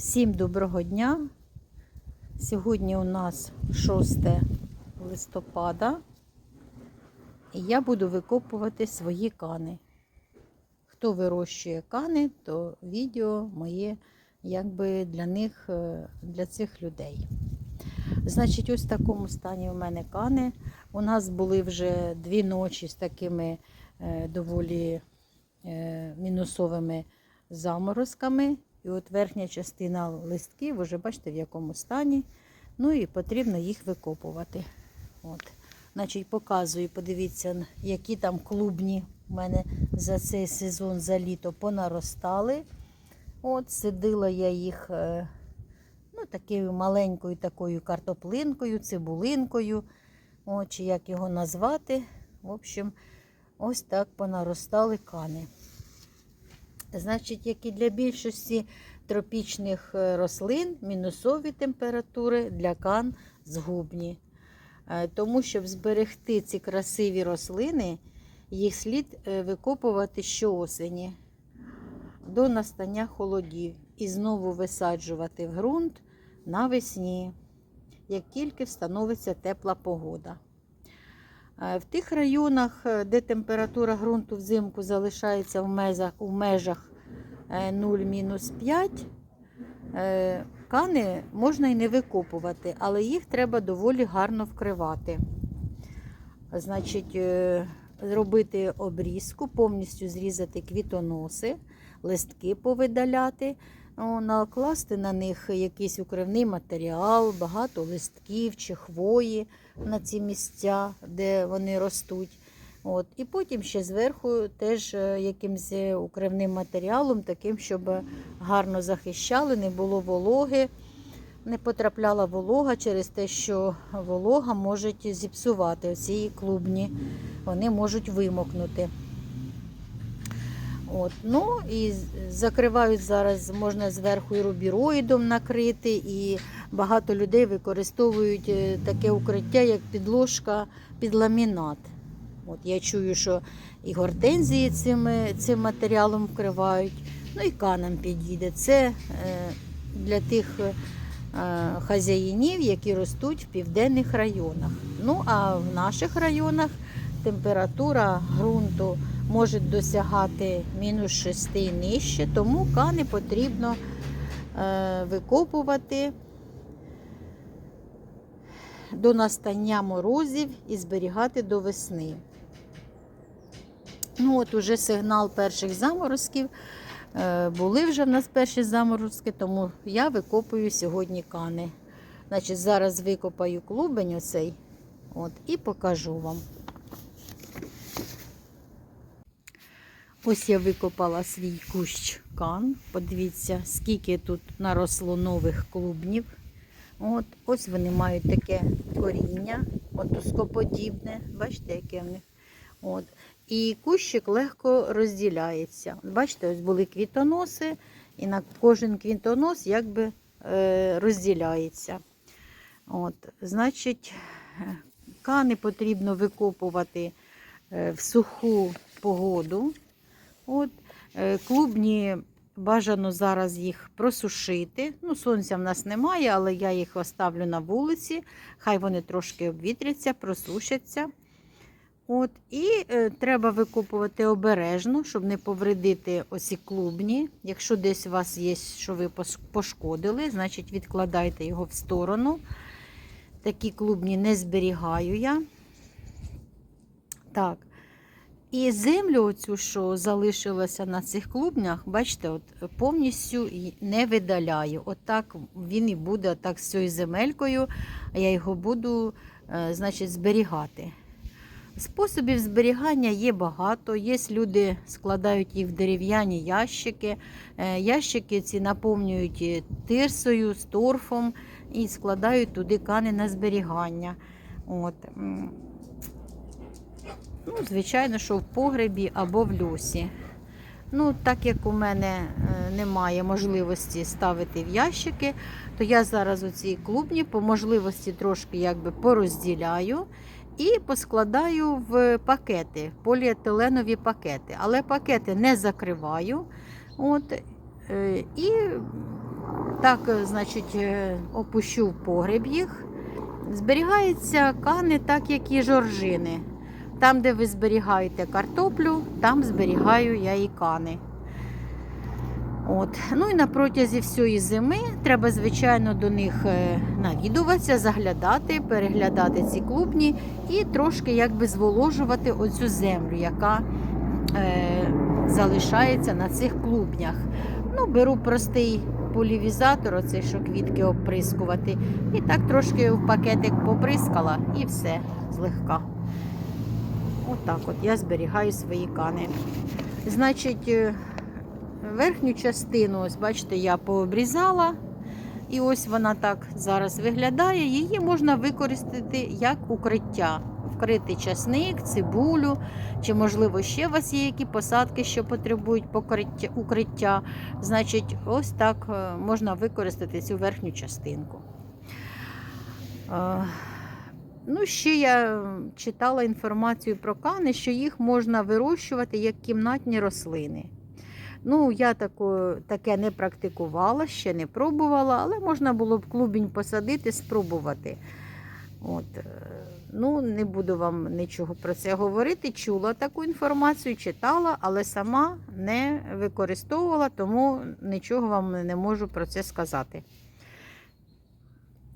Всім доброго дня. Сьогодні у нас 6 листопада, і я буду викопувати свої кани. Хто вирощує кани, то відео моє якби для них, е, для цих людей. Значить, ось в такому стані у мене кани. У нас були вже дві ночі з такими е, доволі е, мінусовими заморозками. І от верхня частина листків, вже бачите, в якому стані. Ну і потрібно їх викопувати. От. Значить, показую, подивіться, які там клубні у мене за цей сезон, за літо понаростали. От, сидила я їх е, ну, такою маленькою такою картоплинкою, цибулинкою. От, чи як його назвати. В общем, ось так понаростали кани. Значить, як і для більшості тропічних е, рослин, мінусові температури для кан згубні. Е, Тому, щоб зберегти ці красиві рослини, їх слід е, викопувати щоосені до настання холодів і знову висаджувати в ґрунт навесні, як тільки встановиться тепла погода. Е, В тих районах, е, де температура ґрунту взимку залишається в межах, у межах 0-5, е, кани можна і не викопувати, але їх треба доволі гарно вкривати. Значить, зробити обрізку, повністю зрізати квітоноси, листки повидаляти, накласти на них якийсь укривний матеріал, багато листків чи хвої на ці місця, де вони ростуть. От. І потім ще зверху теж е, якимось укривним матеріалом, таким, щоб гарно захищали, не було вологи, не потрапляла волога через те, що волога може зіпсувати ці клубні, вони можуть вимокнути. От. Ну і закривають зараз, можна зверху і рубіроїдом накрити, і багато людей використовують е, таке укриття, як підложка під ламінат. От Я чую, що і гортензії цим, цим матеріалом вкривають, ну і канам підійде. Це е, для тих е, хазяїнів, які ростуть в південних районах. Ну а в наших районах температура ґрунту може досягати мінус 6 і нижче, тому кани потрібно е, викопувати до настання морозів і зберігати до весни. Ну от уже сигнал перших заморозків. Е, Були вже в нас перші заморозки, тому я викопую сьогодні кани. Значить, зараз викопаю клубень оцей от, і покажу вам. Ось я викопала свій кущ кан. Подивіться, скільки тут наросло нових клубнів. От, Ось вони мають таке коріння, отускоподібне. Бачите, яке в них. От. І кущик легко розділяється. Бачите, ось були квітоноси, і на кожен квітонос якби е, розділяється. От, Значить, кани потрібно викопувати е, в суху погоду. От, е, Клубні бажано зараз їх просушити. Ну, Сонця в нас немає, але я їх оставлю на вулиці. Хай вони трошки обвітряться, просушаться. От, І е, треба викопувати обережно, щоб не повредити оці клубні. Якщо десь у вас є, що ви пошкодили, значить відкладайте його в сторону. Такі клубні не зберігаю я. Так. І землю, оцю, що залишилася на цих клубнях, бачите, от повністю не видаляю. Отак він і буде так з цією земелькою, а я його буду е, значить, зберігати. Способів зберігання є багато. Є люди складають їх в дерев'яні ящики. Е, Ящики ці наповнюють е, тирсою, з торфом і складають туди кани на зберігання. От. Ну, звичайно, що в погребі або в льосі. Ну, так як у мене е, немає можливості ставити в ящики, то я зараз оці клубні по можливості трошки якби порозділяю і поскладаю в пакети, поліетиленові пакети. Але пакети не закриваю. От, е, і Так, е, значить, опущу в погреб їх. Зберігаються кани, так як і жоржини. Там, де ви зберігаєте картоплю, там зберігаю я і кани. От. Ну і на протязі всієї зими треба, звичайно, до них е, навідуватися, заглядати, переглядати ці клубні і трошки якби зволожувати оцю землю, яка е, залишається на цих клубнях. Ну, беру простий полівізатор, оцей, що квітки оприскувати, і так трошки в пакетик поприскала і все злегка. Отак от я зберігаю свої кани. Значить, е, верхню частину, ось бачите, я пообрізала. І ось вона так зараз виглядає. Її можна використати як укриття. Вкрити часник, цибулю, чи, можливо, ще у вас є які посадки, що потребують укриття. Значить, ось так е, можна використати цю верхню частинку. Е, Ну, ще я читала інформацію про кани, що їх можна вирощувати як кімнатні рослини. Ну, я тако, таке не практикувала, ще не пробувала, але можна було б клубінь посадити, спробувати. От. е, Ну, не буду вам нічого про це говорити. Чула таку інформацію, читала, але сама не використовувала, тому нічого вам не можу про це сказати.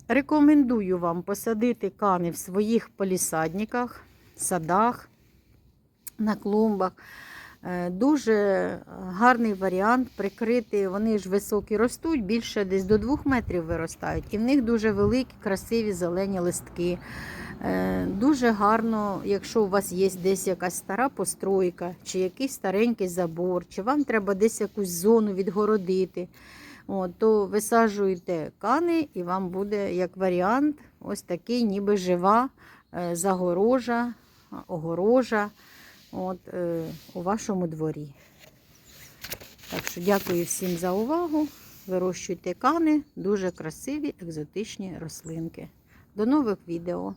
Рекомендую вам посадити кани в своїх полісадниках, садах, на клумбах. Е, Дуже гарний варіант прикрити. Вони ж високі ростуть, більше десь до 2 метрів виростають. І в них дуже великі, красиві зелені листки. Е, Дуже гарно, якщо у вас є десь якась стара постройка, чи якийсь старенький забор, чи вам треба десь якусь зону відгородити. От, то висаджуєте кани, і вам буде як варіант ось такий, ніби жива е, загорожа, огорожа от, е, у вашому дворі. Так що дякую всім за увагу. Вирощуйте кани, дуже красиві екзотичні рослинки. До нових відео!